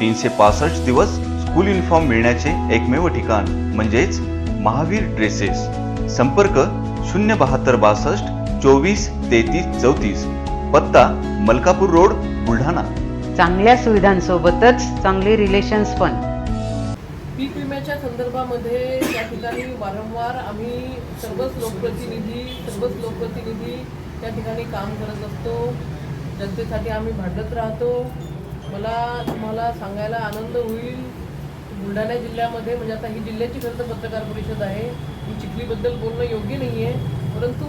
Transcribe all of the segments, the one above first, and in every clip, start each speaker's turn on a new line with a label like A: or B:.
A: तीनशे पासष्ट दिवस स्कूल युनिफॉर्म मिळण्याचे एकमेव ठिकाण म्हणजेच महावीर ड्रेसेस. संपर्क शून्य बहात्तर बासष्ट चोवीस तेहतीस चौतीस. पत्ता मलकापूर रोड बुलढाणा.
B: चांगल्या सुविधांसोबतच चांगले रिलेशन्स पण.
C: पीक विम्याच्या संदर्भामध्ये या ठिकाणी वारंवार आम्ही सर्वच लोकप्रतिनिधी सर्वच लोकप्रतिनिधी त्या ठिकाणी काम करत असतो. जनतेसाठी आम्ही भांडत राहतो. मला तुम्हाला सांगायला आनंद होईल. बुलढाणा जिल्ह्यामध्ये म्हणजे आता ही जिल्ह्याची खरं तर पत्रकार परिषद आहे. मी चिखलीबद्दल बोलणं योग्य नाही आहे परंतु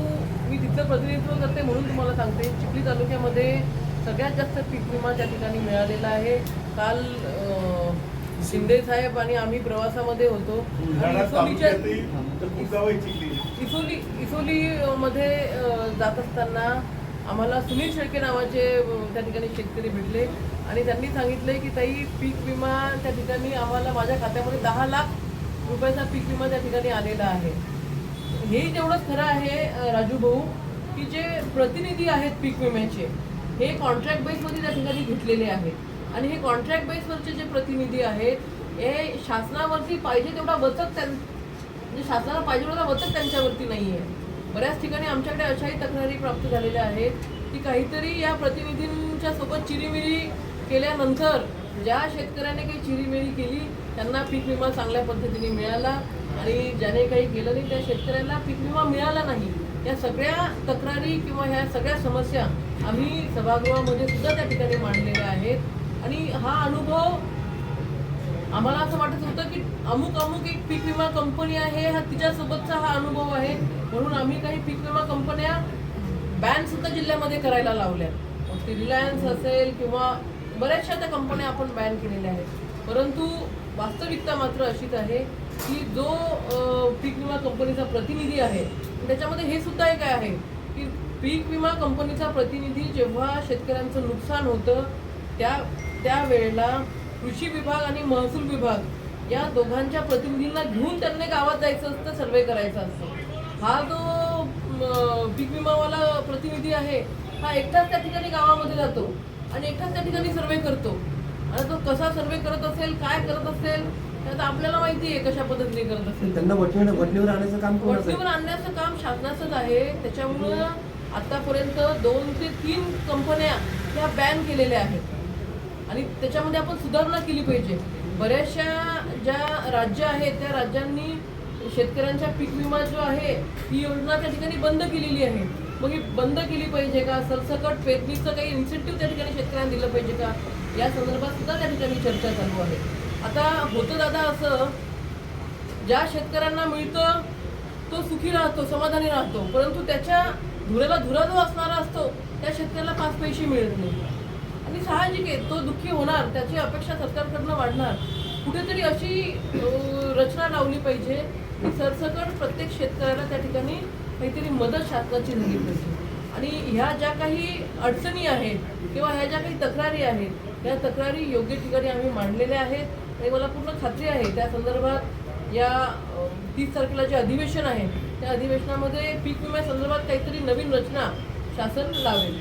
C: मी तिथलं प्रतिनिधित्व करते म्हणून तुम्हाला सांगते. चिखली तालुक्यामध्ये सगळ्यात जास्त पीक विमा त्या ठिकाणी मिळालेला आहे काल शिंदे साहेब आणि आम्ही प्रवासामध्ये होतो. इफोलीमध्ये अं, जात असताना आम्हाला सुनील शेळके नावाचे त्या ठिकाणी शेतकरी भेटले. आणि त्यांनी सांगितले की ताई पीक विमा त्या ठिकाणी आम्हाला माझ्या खात्यामध्ये दहा लाख रुपयाचा पीक विमा त्या ठिकाणी आलेला आहे. हे जेवढंच खरं आहे राजू भाऊ की जे प्रतिनिधी आहेत पीक विम्याचे हे कॉन्ट्रॅक्ट बेसमध्ये त्या ठिकाणी घेतलेले आहेत. आणि हे कॉन्ट्रॅक्ट बेसवरचे जे प्रतिनिधी आहेत हे शासनावरती पाहिजे तेवढा वचक त्यां म्हणजे शासनाला पाहिजे तेवढा वचक त्यांच्यावरती नाही आहे बऱ्याच ठिकाणी आमच्याकडे अशाही तक्रारी प्राप्त झालेल्या आहेत की काहीतरी या प्रतिनिधींच्या सोबत चिरीमिरी केल्यानंतर ज्या शेतकऱ्याने काही चिरीमिरी केली त्यांना पीक विमा चांगल्या पद्धतीने मिळाला आणि ज्याने काही केलं नाही त्या शेतकऱ्याला पीक विमा मिळाला नाही. या सगळ्या तक्रारी किंवा ह्या सगळ्या समस्या आम्ही सभागृहामध्ये सुद्धा त्या ठिकाणी मांडलेल्या आहेत. आणि हा अनुभव आम्हाला असं वाटत होतं की अमुक अमुक एक पीक विमा कंपनी आहे हा तिच्यासोबतचा हा अनुभव आहे. म्हणून आम्ही काही पीक विमा कंपन्या बॅन सुद्धा जिल्ह्यामध्ये करायला लावल्या. मग ती रिलायन्स असेल किंवा बऱ्याचशा त्या कंपन्या आपण बॅन केलेल्या आहेत. परंतु वास्तविकता मात्र अशीच आहे की जो पीक विमा कंपनीचा प्रतिनिधी आहे त्याच्यामध्ये हे सुद्धा एक आहे की पीक विमा कंपनीचा प्रतिनिधी जेव्हा शेतकऱ्यांचं नुकसान होतं त्या त्यावेळेला कृषी विभाग आणि महसूल विभाग या दोघांच्या प्रतिनिधींना घेऊन त्यांनी गावात जायचं असतं सर्वे करायचा असतो. हा जो पीक विमावाला प्रतिनिधी आहे हा एकटाच त्या ठिकाणी गावामध्ये जातो आणि एकटाच त्या ठिकाणी सर्वे करतो. आणि तो कसा सर्वे करत असेल काय करत असेल आपल्याला माहिती आहे कशा पद्धतीने करत असेल.
D: त्यांना वटणीवर वटणीवर आणण्याचं काम?
C: वरतीवर आणण्याचं काम शासनाचंच आहे. त्याच्यामुळं आतापर्यंत दोन ते तीन कंपन्या ह्या बॅन केलेल्या आहेत. आणि त्याच्यामध्ये आपण सुधारणा केली पाहिजे. बऱ्याचशा ज्या राज्य आहेत त्या राज्यांनी शेतकऱ्यांच्या पीक विमा जो आहे ही योजना त्या ठिकाणी बंद केलेली आहे. मग ही बंद केली पाहिजे का? सरसकट पेरणीचं काही इन्सेंटिव्ह त्या ठिकाणी शेतकऱ्यांना दिलं पाहिजे का? या संदर्भात सुद्धा त्या ठिकाणी चर्चा चालू आहे. आता होतं दादा असं ज्या शेतकऱ्यांना मिळतं तो सुखी राहतो समाधानी राहतो. परंतु त्याच्या धुऱ्याला धुरा जो असणारा असतो त्या शेतकऱ्याला पाच पैसे मिळत नाही. आणि साहजिक आहे तो दुःखी होणार त्याची अपेक्षा सरकारकडनं वाढणार. कुठेतरी अशी रचना लावली पाहिजे की सरसकट प्रत्येक शेतकऱ्याला त्या ठिकाणी काहीतरी मदत शासनाची झाली पाहिजे. आणि ह्या ज्या काही अडचणी आहेत किंवा ह्या ज्या काही तक्रारी आहेत या तक्रारी योग्य ठिकाणी आम्ही मांडलेल्या आहेत. आणि मला पूर्ण खात्री आहे त्या संदर्भात या तीस तारखेला जे अधिवेशन आहे त्या अधिवेशनामध्ये पीक विम्या संदर्भात काहीतरी नवीन रचना शासन लावेल.